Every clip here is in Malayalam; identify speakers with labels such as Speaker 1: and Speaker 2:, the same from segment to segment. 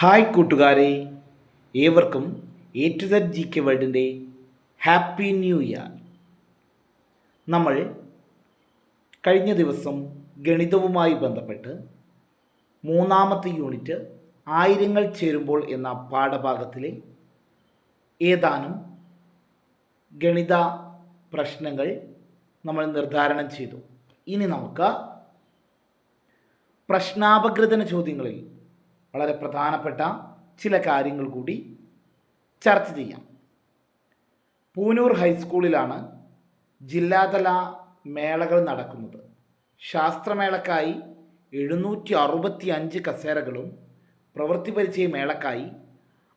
Speaker 1: ഹായ് കൂട്ടുകാരെ ഏവർക്കും A to Z G K വേൾഡിന്റെ happy new year. നമ്മൾ കഴിഞ്ഞ ദിവസം ഗണിതവുമായി ബന്ധപ്പെട്ട് മൂന്നാമത്തെ യൂണിറ്റ് ആയിരങ്ങൾ ചേരുമ്പോൾ എന്ന പാഠഭാഗത്തിലെ ഏതാനും ഗണിത പ്രശ്നങ്ങൾ നമ്മൾ നിർദ്ധാരണം ചെയ്തു. ഇനി നമുക്ക് പ്രശ്നാപകൃതന ചോദ്യങ്ങളിൽ വളരെ പ്രധാനപ്പെട്ട ചില കാര്യങ്ങൾ കൂടി ചർച്ച ചെയ്യാം. പൂനൂർ ഹൈസ്കൂളിലാണ് ജില്ലാതല മേളകൾ നടക്കുന്നത്. ശാസ്ത്രമേളക്കായി എഴുന്നൂറ്റി അറുപത്തി അഞ്ച് കസേരകളും പ്രവൃത്തി പരിചയ മേളക്കായി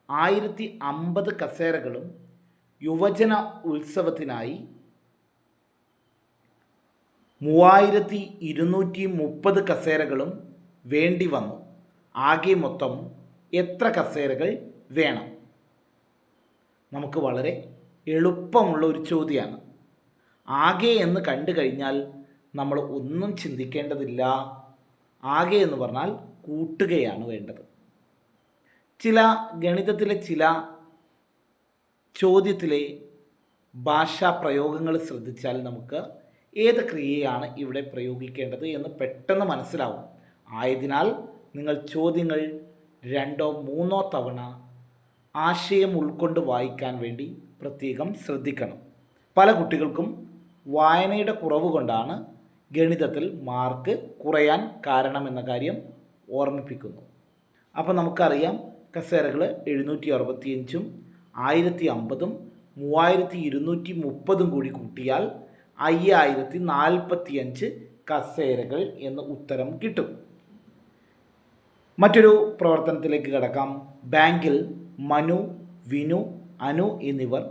Speaker 1: ആയിരത്തി അമ്പത് കസേരകളും യുവജന ഉത്സവത്തിനായി മൂവായിരത്തി ഇരുന്നൂറ്റി മുപ്പത് കസേരകളും വേണ്ടി വന്നു. ആകെ മൊത്തം എത്ര കസേരകൾ വേണം? നമുക്ക് വളരെ എളുപ്പമുള്ള ഒരു ചോദ്യമാണ് ആകെ എന്ന് കണ്ടു കഴിഞ്ഞാൽ നമ്മൾ ഒന്നും ചിന്തിക്കേണ്ടതില്ല. ആകെ എന്ന് പറഞ്ഞാൽ കൂട്ടുകയാണ് വേണ്ടത്. ചില ഗണിതത്തിലെ ചില ചോദ്യത്തിലെ ഭാഷാ പ്രയോഗങ്ങൾ ശ്രദ്ധിച്ചാൽ നമുക്ക് ഏത് ക്രിയയാണ് ഇവിടെ പ്രയോഗിക്കേണ്ടത് എന്ന് പെട്ടെന്ന് മനസ്സിലാവും. ആയതിനാൽ നിങ്ങൾ ചോദ്യങ്ങൾ രണ്ടോ മൂന്നോ തവണ ആശയം ഉൾക്കൊണ്ട് വായിക്കാൻ വേണ്ടി പ്രത്യേകം ശ്രദ്ധിക്കണം. പല കുട്ടികൾക്കും വായനയുടെ കുറവ് കൊണ്ടാണ് ഗണിതത്തിൽ മാർക്ക് കുറയാൻ കാരണമെന്ന കാര്യം ഓർമ്മിപ്പിക്കുന്നു. അപ്പോൾ നമുക്കറിയാം കസേരകൾ എഴുന്നൂറ്റി അറുപത്തിയഞ്ചും ആയിരത്തി അമ്പതും മൂവായിരത്തി ഇരുന്നൂറ്റി മുപ്പതും കൂടി കൂട്ടിയാൽ അയ്യായിരത്തി നാൽപ്പത്തിയഞ്ച് കസേരകൾ എന്ന ഉത്തരം കിട്ടും. മറ്റൊരു പ്രവർത്തനത്തിലേക്ക് കടക്കാം. ബാങ്കിൽ മനു വിനു അനു എന്നിവർ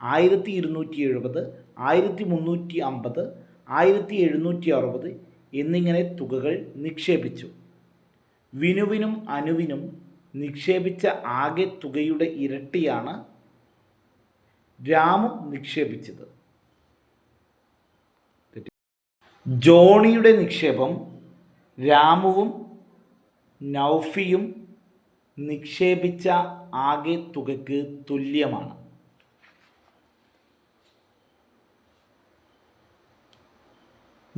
Speaker 1: ആയിരത്തി ഇരുന്നൂറ്റി എഴുപത് ആയിരത്തി മുന്നൂറ്റി അമ്പത് ആയിരത്തി എഴുന്നൂറ്റി അറുപത് എന്നിങ്ങനെ തുകകൾ നിക്ഷേപിച്ചു. വിനുവിനും അനുവിനും നിക്ഷേപിച്ച ആകെ തുകയുടെ ഇരട്ടിയാണ് രാമു നിക്ഷേപിച്ചത്. ജോണിയുടെ നിക്ഷേപം രാമുവും നൗഫിയും നിക്ഷേപിച്ച ആകെ തുകയ്ക്ക് തുല്യമാണ്.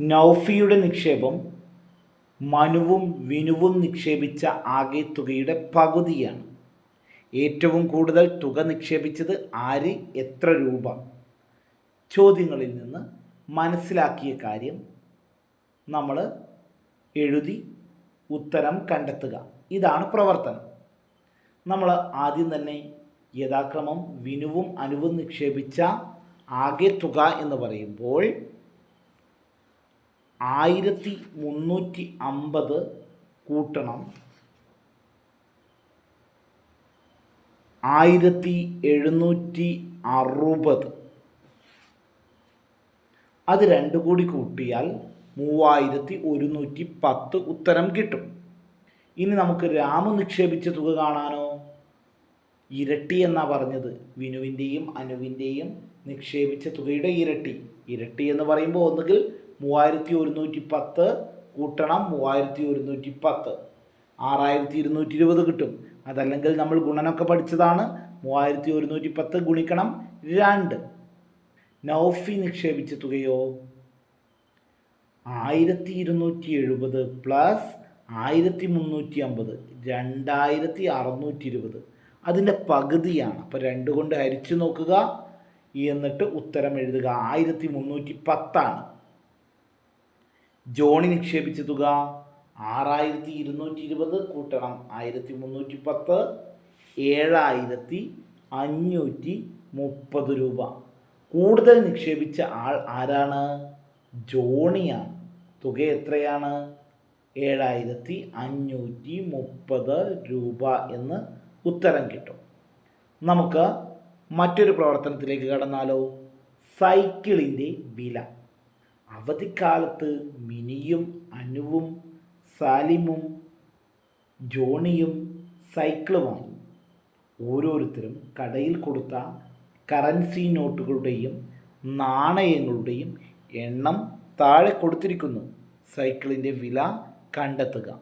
Speaker 1: നൗഫിയുടെ നിക്ഷേപം മനുവും വിനുവും നിക്ഷേപിച്ച ആകെ തുകയുടെ പകുതിയാണ്. ഏറ്റവും കൂടുതൽ തുക നിക്ഷേപിച്ചത് ആര്? എത്ര രൂപ? ചോദ്യങ്ങളിൽ നിന്ന് മനസ്സിലാക്കിയ കാര്യം നമ്മൾ എഴുതി ഉത്തരം കണ്ടെത്തുക. ഇതാണ് പ്രവർത്തനം. നമ്മൾ ആദ്യം തന്നെ യഥാക്രമം വിനുവും അനുവും നിക്ഷേപിച്ച ആകെ തുക എന്ന് പറയുമ്പോൾ ആയിരത്തി മുന്നൂറ്റി അമ്പത് കൂട്ടണം. ആയിരത്തി എഴുന്നൂറ്റി അറുപത് അത് രണ്ടു കൂടി കൂട്ടിയാൽ മൂവായിരത്തി ഒരുന്നൂറ്റി പത്ത് ഉത്തരം കിട്ടും. ഇനി നമുക്ക് രാമു നിക്ഷേപിച്ച തുക കാണാനോ? ഇരട്ടി എന്നാ പറഞ്ഞത്. വിനുവിന്റെയും അനുവിന്റെയും നിക്ഷേപിച്ച തുകയുടെ ഇരട്ടി. ഇരട്ടി എന്ന് പറയുമ്പോൾ ഒന്നുകിൽ മൂവായിരത്തി ഒരുന്നൂറ്റി പത്ത് കൂട്ടണം മൂവായിരത്തി ഒരുന്നൂറ്റി പത്ത് ആറായിരത്തി ഇരുന്നൂറ്റി ഇരുപത് കിട്ടും. അതല്ലെങ്കിൽ നമ്മൾ ഗുണനൊക്കെ പഠിച്ചതാണ് മൂവായിരത്തി ഒരുന്നൂറ്റി പത്ത് ഗുണിക്കണം രണ്ട്. നൗഫി നിക്ഷേപിച്ച തുകയോ? ആയിരത്തി ഇരുന്നൂറ്റി എഴുപത് പ്ലസ് ആയിരത്തി മുന്നൂറ്റി അമ്പത് രണ്ടായിരത്തി അറുന്നൂറ്റി ഇരുപത് അതിന്റെ പകുതിയാണ്. അപ്പോൾ രണ്ട് കൊണ്ട് ഹരിച്ചു നോക്കുക എന്നിട്ട് ഉത്തരം എഴുതുക. ആയിരത്തി മുന്നൂറ്റി പത്താണ് ജോണി നിക്ഷേപിച്ച തുക ആറായിരത്തി ഇരുന്നൂറ്റി ഇരുപത് കൂട്ടണം. ആയിരത്തി മുന്നൂറ്റി പത്ത് ഏഴായിരത്തി അഞ്ഞൂറ്റി മുപ്പത് രൂപ. കൂടുതൽ നിക്ഷേപിച്ച ആൾ ആരാണ്? ജോണിയാണ്. തുക എത്രയാണ്? ഏഴായിരത്തി അഞ്ഞൂറ്റി മുപ്പത് രൂപ എന്ന് ഉത്തരം കിട്ടും. നമുക്ക് മറ്റൊരു പ്രവർത്തനത്തിലേക്ക് കടന്നാലോ? സൈക്കിളിന്റെ വില. അവധിക്കാലത്ത് മിനിയും അനുവും സാലിമും ജോണിയും സൈക്കിൾ വാങ്ങി. ഓരോരുത്തരും കടയിൽ കൊടുത്ത കറൻസി നോട്ടുകളുടെയും നാണയങ്ങളുടെയും എണ്ണം താഴെ കൊടുത്തിരിക്കുന്നു. സൈക്കിളിന്റെ വില കണ്ടെത്തുക.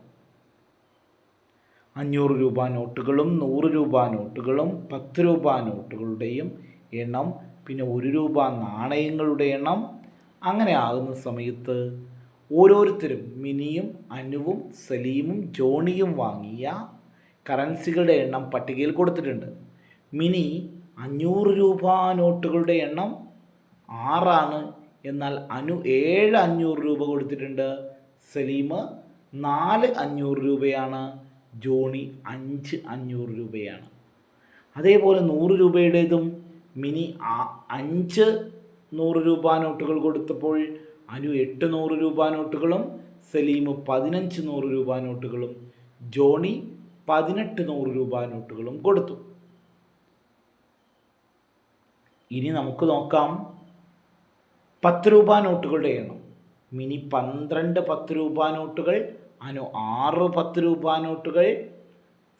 Speaker 1: അഞ്ഞൂറ് രൂപ നോട്ടുകളും നൂറ് രൂപ നോട്ടുകളും പത്ത് രൂപ നോട്ടുകളുടെയും എണ്ണം പിന്നെ ഒരു രൂപ നാണയങ്ങളുടെ എണ്ണം. അങ്ങനെ ആകുന്ന സമയത്ത് ഓരോരുത്തരും മിനിയും അനുവും സലീമും ജോണിയും വാങ്ങിയ കറൻസികളുടെ എണ്ണം പട്ടികയിൽ കൊടുത്തിട്ടുണ്ട്. മിനി അഞ്ഞൂറ് രൂപ നോട്ടുകളുടെ എണ്ണം ആറാണ്. എന്നാൽ അനു ഏഴ് അഞ്ഞൂറ് രൂപ കൊടുത്തിട്ടുണ്ട്. സലീം നാല് അഞ്ഞൂറ് രൂപയാണ്. ജോണി അഞ്ച് അഞ്ഞൂറ് രൂപയാണ്. അതേപോലെ നൂറ് രൂപയുടേതും മിനി അഞ്ച് നൂറ് രൂപ നോട്ടുകൾ കൊടുത്തപ്പോൾ അനു എട്ട് നൂറ് രൂപ നോട്ടുകളും സലീം പതിനഞ്ച് നൂറ് രൂപ നോട്ടുകളും ജോണി പതിനെട്ട് നൂറ് രൂപ നോട്ടുകളും കൊടുത്തു. ഇനി നമുക്ക് നോക്കാം പത്ത് രൂപ നോട്ടുകളുടെ എണ്ണം. മിനി പന്ത്രണ്ട് പത്ത് രൂപ നോട്ടുകൾ അനു ആറ് പത്ത് രൂപ നോട്ടുകൾ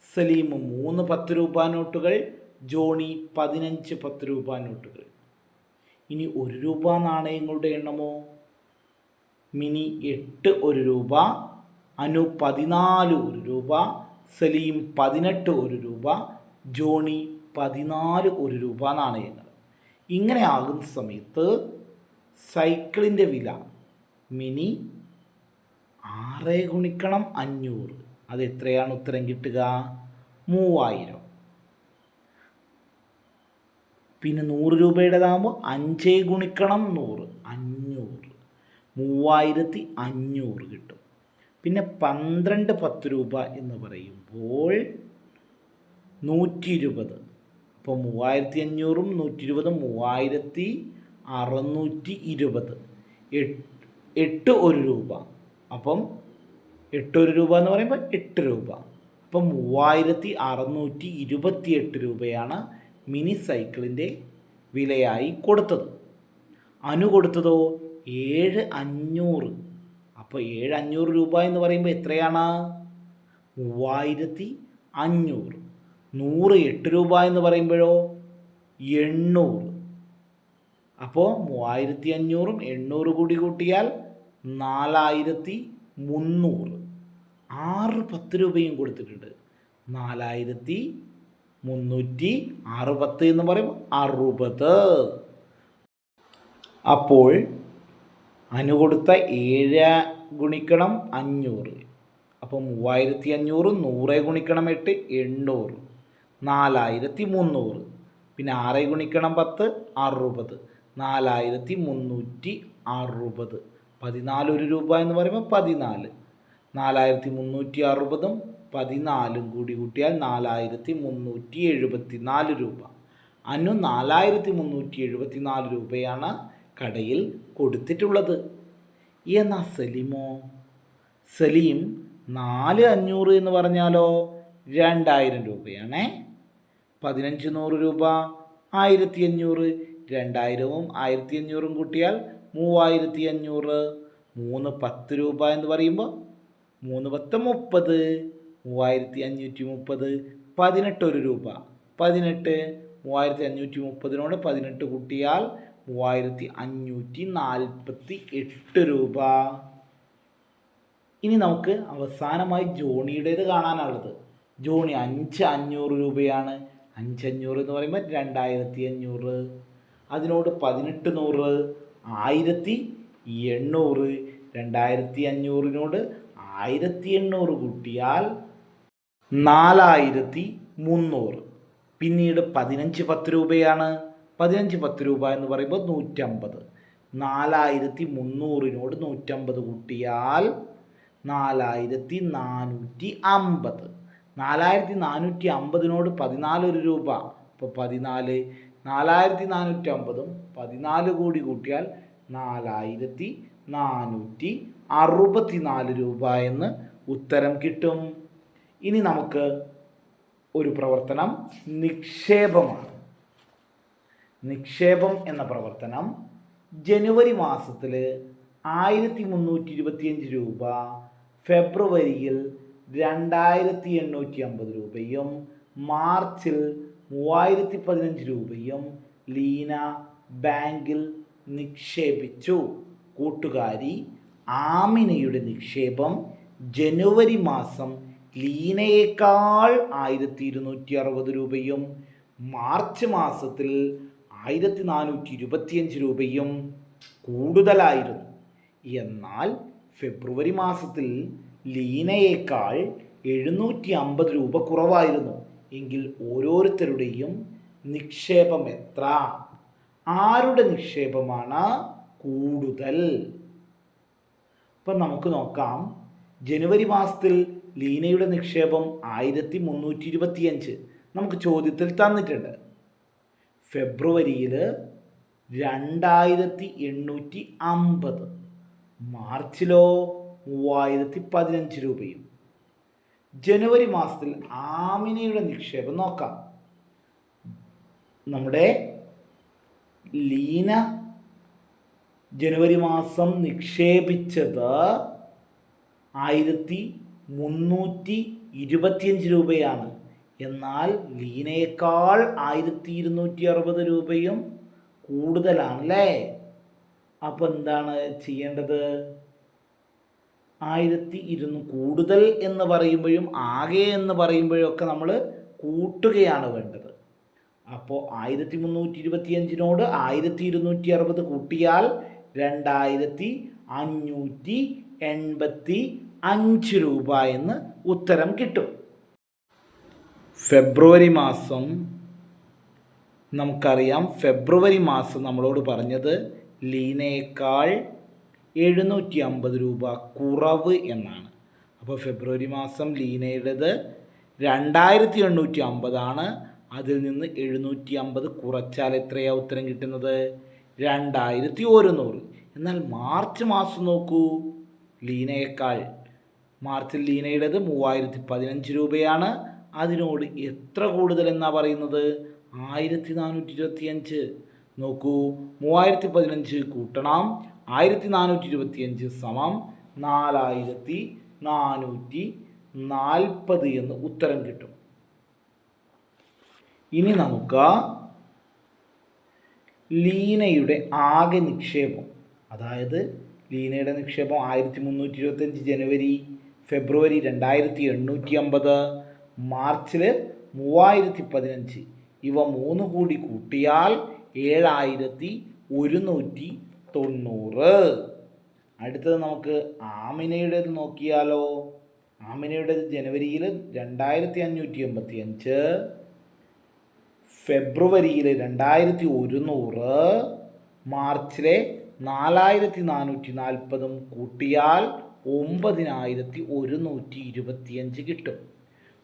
Speaker 1: സലീം മൂന്ന് പത്ത് രൂപ നോട്ടുകൾ ജോണി പതിനഞ്ച് പത്ത് രൂപ നോട്ടുകൾ. ഇനി ഒരു രൂപ നാണയങ്ങളുടെ എണ്ണമോ? മിനി എട്ട് ഒരു രൂപ അനു പതിനാല് ഒരു രൂപ സലീം പതിനെട്ട് ഒരു രൂപ ജോണി പതിനാല് ഒരു രൂപ നാണയങ്ങൾ. ഇങ്ങനെ ആകുന്ന സമയത്ത് സൈക്കിളിന്റെ വില മിനി ആറ് ഗുണിക്കണം അഞ്ഞൂറ്. അത് എത്രയാണ് ഉത്തരം കിട്ടുക? മൂവായിരം. പിന്നെ നൂറ് രൂപയുടേതാകുമ്പോൾ അഞ്ച് ഗുണിക്കണം നൂറ് അഞ്ഞൂറ്. മൂവായിരത്തി അഞ്ഞൂറ് കിട്ടും. പിന്നെ പന്ത്രണ്ട് പത്ത് രൂപ എന്ന് പറയുമ്പോൾ നൂറ്റി ഇരുപത് അപ്പോൾ മൂവായിരത്തി അഞ്ഞൂറും നൂറ്റി ഇരുപതും മൂവായിരത്തി അറുന്നൂറ്റി ഇരുപത് എട്ട് ഒരു രൂപ. അപ്പം എട്ട് ഒരു രൂപ എന്ന് പറയുമ്പോൾ എട്ട് രൂപ. അപ്പം മൂവായിരത്തി അറുന്നൂറ്റി ഇരുപത്തി എട്ട് രൂപയാണ് മിനി സൈക്കിളിന്റെ വിലയായി കൊടുത്തത്. അനു കൊടുത്തതോ? ഏഴ് അഞ്ഞൂറ്. അപ്പോൾ ഏഴ് അഞ്ഞൂറ് രൂപ എന്ന് പറയുമ്പോൾ എത്രയാണ്? മൂവായിരത്തി അഞ്ഞൂറ് നൂറ് എട്ട് രൂപ എന്ന് പറയുമ്പോഴോ? എണ്ണൂറ്. അപ്പോൾ മൂവായിരത്തി അഞ്ഞൂറും എണ്ണൂറ് കൂടി കൂട്ടിയാൽ നാലായിരത്തി മുന്നൂറ്. ആറ് പത്ത് രൂപയും കൊടുത്തിട്ടുണ്ട്. നാലായിരത്തി മുന്നൂറ്റി അറുപത്ത് എന്ന് പറയും അറുപത്. അപ്പോൾ അനു കൊടുത്ത ഏഴ് ഗുണിക്കണം അഞ്ഞൂറ്. അപ്പോൾ മൂവായിരത്തി അഞ്ഞൂറ് നൂറ് ഗുണിക്കണം എട്ട് എണ്ണൂറ്. നാലായിരത്തി മുന്നൂറ്. പിന്നെ ആറ് ഗുണിക്കണം പത്ത് അറുപത്. നാലായിരത്തി മുന്നൂറ്റി അറുപത് പതിനാല് ഒരു രൂപ എന്ന് പറയുമ്പോൾ പതിനാല്. നാലായിരത്തി മുന്നൂറ്റി അറുപതും പതിനാലും കൂടി കൂട്ടിയാൽ നാലായിരത്തി മുന്നൂറ്റി എഴുപത്തി നാല് രൂപ. അന്നു നാലായിരത്തി മുന്നൂറ്റി എഴുപത്തി നാല് രൂപയാണ് കടയിൽ കൊടുത്തിട്ടുള്ളത്. എന്നാ സലീമോ? സലീം നാല് അഞ്ഞൂറ് എന്ന് പറഞ്ഞാലോ? രണ്ടായിരം രൂപയാണേ. പതിനഞ്ച് നൂറ് രൂപ. ആയിരത്തി അഞ്ഞൂറ് രണ്ടായിരവും ആയിരത്തി അഞ്ഞൂറും കൂട്ടിയാൽ മൂവായിരത്തി അഞ്ഞൂറ് മൂന്ന് പത്ത് രൂപ എന്ന് പറയുമ്പോൾ മൂന്ന് പത്ത് മുപ്പത് മൂവായിരത്തി അഞ്ഞൂറ്റി മുപ്പത് പതിനെട്ട് ഒരു രൂപ. പതിനെട്ട് മൂവായിരത്തി അഞ്ഞൂറ്റി മുപ്പതിനോട് പതിനെട്ട് കൂട്ടിയാൽ മൂവായിരത്തി അഞ്ഞൂറ്റി നാൽപ്പത്തി എട്ട് രൂപ. ഇനി നമുക്ക് അവസാനമായി ജോണിയുടേത് കാണാനുള്ളത്. ജോണി അഞ്ച് അഞ്ഞൂറ് രൂപയാണ്. അഞ്ചഞ്ഞൂറ് എന്ന് പറയുമ്പോൾ രണ്ടായിരത്തി അഞ്ഞൂറ് അതിനോട് പതിനെട്ട് നൂറ് ആയിരത്തി എണ്ണൂറ് രണ്ടായിരത്തി അഞ്ഞൂറിനോട് ആയിരത്തി എണ്ണൂറ് കൂട്ടിയാൽ നാലായിരത്തി മുന്നൂറ്. പിന്നീട് പതിനഞ്ച് പത്ത് രൂപയാണ്. പതിനഞ്ച് പത്ത് രൂപ എന്ന് പറയുമ്പോൾ നൂറ്റമ്പത്. നാലായിരത്തി മുന്നൂറിനോട് നൂറ്റമ്പത് കൂട്ടിയാൽ നാലായിരത്തി നാനൂറ്റി അമ്പത്. നാലായിരത്തി നാനൂറ്റി അമ്പതിനോട് പതിനാലൊരു രൂപ. ഇപ്പോൾ പതിനാല് നാലായിരത്തി നാനൂറ്റി അമ്പതും പതിനാല് കോടി കൂട്ടിയാൽ നാലായിരത്തി നാനൂറ്റി അറുപത്തി നാല് രൂപ എന്ന് ഉത്തരം കിട്ടും. ഇനി നമുക്ക് ഒരു പ്രവർത്തനം നിക്ഷേപമാണ്. നിക്ഷേപം എന്ന പ്രവർത്തനം ജനുവരി മാസത്തിൽ ആയിരത്തി മുന്നൂറ്റി ഇരുപത്തിയഞ്ച് രൂപ ഫെബ്രുവരിയിൽ രണ്ടായിരത്തി എണ്ണൂറ്റി അമ്പത് രൂപയും മാർച്ചിൽ മൂവായിരത്തി പതിനഞ്ച് രൂപയും ലീന ബാങ്കിൽ നിക്ഷേപിച്ചു. കൂട്ടുകാരി ആമിനയുടെ നിക്ഷേപം ജനുവരി മാസം ലീനയേക്കാൾ ആയിരത്തി ഇരുന്നൂറ്റി അറുപത് രൂപയും മാർച്ച് മാസത്തിൽ ആയിരത്തി നാനൂറ്റി ഇരുപത്തിയഞ്ച് രൂപയും കൂടുതലായിരുന്നു. എന്നാൽ ഫെബ്രുവരി മാസത്തിൽ ലീനയേക്കാൾ എഴുന്നൂറ്റി അമ്പത് രൂപ കുറവായിരുന്നു. എങ്കിൽ ഓരോരുത്തരുടെയും നിക്ഷേപം എത്ര? ആരുടെ നിക്ഷേപമാണ് കൂടുതൽ? അപ്പം നമുക്ക് നോക്കാം. ജനുവരി മാസത്തിൽ ലീനയുടെ നിക്ഷേപം ആയിരത്തി മുന്നൂറ്റി ഇരുപത്തിയഞ്ച് നമുക്ക് ചോദ്യത്തിൽ തന്നിട്ടുണ്ട്. ഫെബ്രുവരിയിൽ രണ്ടായിരത്തി എണ്ണൂറ്റി അമ്പത് മാർച്ചിലോ മൂവായിരത്തി പതിനഞ്ച് രൂപയും. ജനുവരി മാസത്തിൽ ആമിനയുടെ നിക്ഷേപം നോക്കാം. നമ്മുടെ ലീന ജനുവരി മാസം നിക്ഷേപിച്ചത് ആയിരത്തി മുന്നൂറ്റി ഇരുപത്തിയഞ്ച് രൂപയാണ്. എന്നാൽ ലീനയേക്കാൾ ആയിരത്തി ഇരുന്നൂറ്റി അറുപത് രൂപയും കൂടുതലാണല്ലേ? അപ്പോൾ എന്താണ് ചെയ്യേണ്ടത്? ആയിരത്തി ഇരുന്നൂ കൂടുതൽ എന്ന് പറയുമ്പോഴും ആകെ എന്ന് പറയുമ്പോഴും ഒക്കെ നമ്മൾ കൂട്ടുകയാണ് വേണ്ടത്. അപ്പോൾ ആയിരത്തി മുന്നൂറ്റി ഇരുപത്തിയഞ്ചിനോട് ആയിരത്തി ഇരുന്നൂറ്റി അറുപത് കൂട്ടിയാൽ രണ്ടായിരത്തി അഞ്ഞൂറ്റി എൺപത്തി അഞ്ച് രൂപ എന്ന് ഉത്തരം കിട്ടും. ഫെബ്രുവരി മാസം നമുക്കറിയാം ഫെബ്രുവരി മാസം നമ്മളോട് പറഞ്ഞത് ലീനയേക്കാൾ എഴുന്നൂറ്റി അമ്പത് രൂപ കുറവ് എന്നാണ്. അപ്പോൾ ഫെബ്രുവരി മാസം ലീനയുടേത് രണ്ടായിരത്തി എണ്ണൂറ്റി അമ്പതാണ് അതിൽ നിന്ന് എഴുന്നൂറ്റി അമ്പത് കുറച്ചാൽ എത്രയാണ് ഉത്തരം കിട്ടുന്നത്? രണ്ടായിരത്തി ഒരുന്നൂറ് എന്നാൽ മാർച്ച് മാസം നോക്കൂ. ലീനയേക്കാൾ മാർച്ചിൽ ലീനയുടേത് മൂവായിരത്തി പതിനഞ്ച് രൂപയാണ്. അതിനോട് എത്ര കൂടുതൽ എന്നാ പറയുന്നത്? ആയിരത്തി നാനൂറ്റി ഇരുപത്തിയഞ്ച് നോക്കൂ മൂവായിരത്തി പതിനഞ്ച് കൂട്ടണം. ആയിരത്തി നാനൂറ്റി ഇരുപത്തിയഞ്ച് സമം നാലായിരത്തി നാനൂറ്റി നാൽപ്പത് എന്ന് ഉത്തരം കിട്ടും. ഇനി നമുക്ക് ലീനയുടെ ആകെ നിക്ഷേപം. അതായത് ലീനയുടെ നിക്ഷേപം ആയിരത്തി മുന്നൂറ്റി ഇരുപത്തഞ്ച് ജനുവരി ഫെബ്രുവരി രണ്ടായിരത്തി എണ്ണൂറ്റി അമ്പത് മാർച്ചിൽ മൂവായിരത്തി പതിനഞ്ച് ഇവ മൂന്ന് കൂടി കൂട്ടിയാൽ ഏഴായിരത്തി ഒരുന്നൂറ്റി തൊണ്ണൂറ്. അടുത്തത് നമുക്ക് ആമിനയുടേത് നോക്കിയാലോ? ആമിനയുടേത് ജനുവരിയിൽ രണ്ടായിരത്തി അഞ്ഞൂറ്റി എൺപത്തി അഞ്ച് ഫെബ്രുവരിയിൽ രണ്ടായിരത്തി ഒരുന്നൂറ് മാർച്ചിലെ നാലായിരത്തി നാനൂറ്റി നാൽപ്പതും കൂട്ടിയാൽ ഒമ്പതിനായിരത്തി ഒരുന്നൂറ്റി ഇരുപത്തിയഞ്ച് കിട്ടും.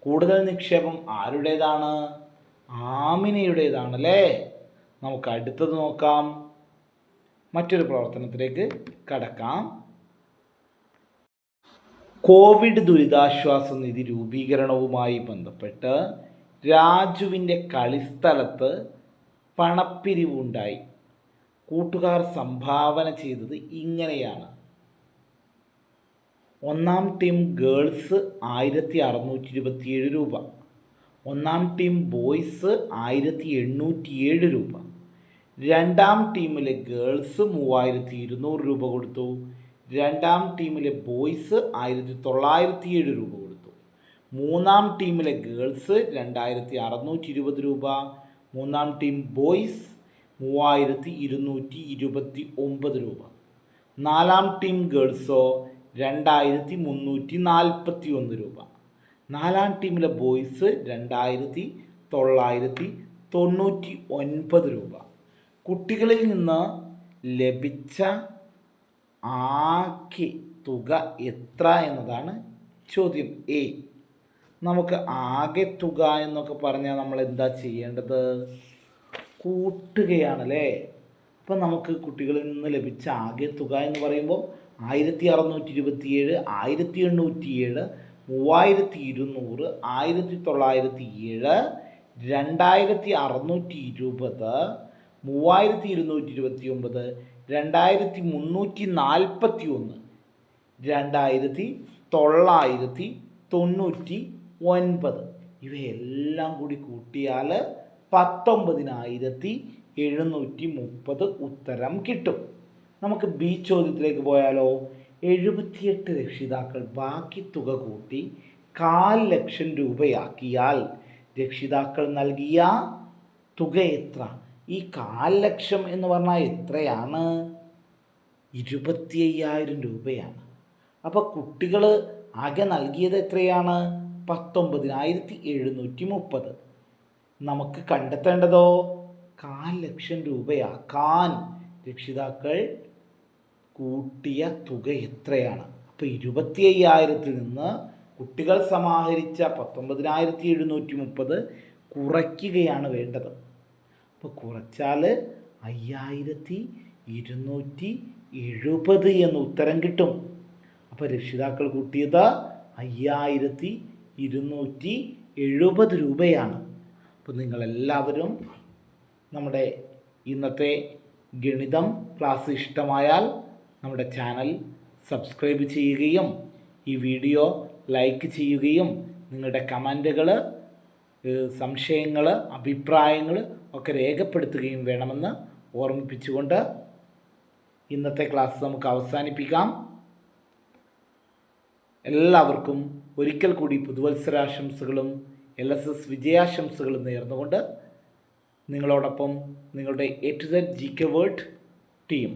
Speaker 1: കൂടുതൽ നിക്ഷേപം ആരുടേതാണ്? ആമിനയുടേതാണല്ലേ? നമുക്ക് അടുത്തത് നോക്കാം. മറ്റൊരു പ്രവർത്തനത്തിലേക്ക് കടക്കാം. കോവിഡ് ദുരിതാശ്വാസ നിധി രൂപീകരണവുമായി ബന്ധപ്പെട്ട് രാജുവിന്റെ കളിസ്ഥലത്ത് പണപ്പിരിവുണ്ടായി. കൂട്ടുകാർ സംഭാവന ചെയ്തത് ഇങ്ങനെയാണ്. ഒന്നാം ടീം ഗേൾസ് ആയിരത്തി അറുന്നൂറ്റി ഇരുപത്തിയേഴ് രൂപ. ഒന്നാം ടീം ബോയ്സ് ആയിരത്തി എണ്ണൂറ്റിയേഴ് രൂപ. രണ്ടാം ടീമിലെ ഗേൾസ് മൂവായിരത്തി ഇരുന്നൂറ് രൂപ കൊടുത്തു. രണ്ടാം ടീമിലെ ബോയ്സ് ആയിരത്തി തൊള്ളായിരത്തി ഏഴ് രൂപ കൊടുത്തു. മൂന്നാം ടീമിലെ ഗേൾസ് രണ്ടായിരത്തി അറുന്നൂറ്റി ഇരുപത് രൂപ. മൂന്നാം ടീം ബോയ്സ് മൂവായിരത്തി ഇരുന്നൂറ്റി ഇരുപത്തി ഒമ്പത് രൂപ. നാലാം ടീം ഗേൾസോ രണ്ടായിരത്തി മുന്നൂറ്റി നാൽപ്പത്തി ഒന്ന് രൂപ. നാലാം ടീമിലെ ബോയ്സ് രണ്ടായിരത്തി തൊള്ളായിരത്തി തൊണ്ണൂറ്റി ഒൻപത് രൂപ. കുട്ടികളിൽ നിന്ന് ലഭിച്ച ആകെ തുക എത്ര എന്നതാണ് ചോദ്യം എ നമുക്ക് ആകെ തുക എന്നൊക്കെ പറഞ്ഞാൽ നമ്മൾ എന്താ ചെയ്യേണ്ടത്? കൂട്ടുകയാണല്ലേ? അപ്പം നമുക്ക് കുട്ടികളിൽ നിന്ന് ലഭിച്ച ആകെ തുക എന്ന് പറയുമ്പോൾ ആയിരത്തി അറുന്നൂറ്റി ഇരുപത്തിയേഴ് ആയിരത്തി എണ്ണൂറ്റി ഏഴ് മൂവായിരത്തി ഇരുന്നൂറ് ആയിരത്തി തൊള്ളായിരത്തി ഏഴ് രണ്ടായിരത്തി അറുന്നൂറ്റി ഇരുപത് മൂവായിരത്തി ഇരുന്നൂറ്റി ഇരുപത്തി ഒമ്പത് രണ്ടായിരത്തി മുന്നൂറ്റി നാൽപ്പത്തി ഒന്ന് രണ്ടായിരത്തി തൊള്ളായിരത്തി തൊണ്ണൂറ്റി ഒൻപത് ഇവയെല്ലാം കൂടി കൂട്ടിയാൽ പത്തൊമ്പതിനായിരത്തി എഴുന്നൂറ്റി മുപ്പത് ഉത്തരം കിട്ടും. നമുക്ക് ബി ചോദ്യത്തിലേക്ക് പോയാലോ? എഴുപത്തിയെട്ട് രക്ഷിതാക്കൾ ബാക്കി തുക കൂട്ടി കാൽ ലക്ഷം രൂപയാക്കിയാൽ രക്ഷിതാക്കൾ നൽകിയ തുക എത്ര? ഈ കാൽ ലക്ഷം എന്ന് പറഞ്ഞാൽ എത്രയാണ്? ഇരുപത്തി അയ്യായിരം രൂപയാണ്. അപ്പോൾ കുട്ടികൾ ആകെ നൽകിയത് എത്രയാണ്? പത്തൊമ്പതിനായിരത്തി എഴുന്നൂറ്റി മുപ്പത്. നമുക്ക് കണ്ടെത്തേണ്ടതോ? കാൽ ലക്ഷം രൂപയാക്കാൻ രക്ഷിതാക്കൾ കൂട്ടിയ തുക എത്രയാണ്? അപ്പോൾ ഇരുപത്തി അയ്യായിരത്തിൽ നിന്ന് കുട്ടികൾ സമാഹരിച്ച പത്തൊമ്പതിനായിരത്തി എഴുന്നൂറ്റി മുപ്പത് കുറയ്ക്കുകയാണ് വേണ്ടത്. അപ്പോൾ കുറച്ചാൽ അയ്യായിരത്തി ഇരുന്നൂറ്റി എഴുപത് എന്ന് ഉത്തരം കിട്ടും. അപ്പോൾ രക്ഷിതാക്കൾ കൂട്ടിയത് അയ്യായിരത്തി ഇരുന്നൂറ്റി എഴുപത് രൂപയാണ്. അപ്പോൾ നിങ്ങളെല്ലാവരും നമ്മുടെ ഇന്നത്തെ ഗണിതം ക്ലാസ് ഇഷ്ടമായാൽ നമ്മുടെ ചാനൽ സബ്സ്ക്രൈബ് ചെയ്യുകയും ഈ വീഡിയോ ലൈക്ക് ചെയ്യുകയും നിങ്ങളുടെ കമന്റുകൾ സംശയങ്ങൾ അഭിപ്രായങ്ങൾ ഒക്കെ രേഖപ്പെടുത്തുകയും വേണമെന്ന് ഓർമ്മിപ്പിച്ചുകൊണ്ട് ഇന്നത്തെ ക്ലാസ് നമുക്ക് അവസാനിപ്പിക്കാം. എല്ലാവർക്കും ഒരിക്കൽ കൂടി പുതുവത്സരാശംസകളും എൽ എസ് എസ് വിജയാശംസകളും നേർന്നുകൊണ്ട് നിങ്ങളോടൊപ്പം നിങ്ങളുടെ A to Z G K world team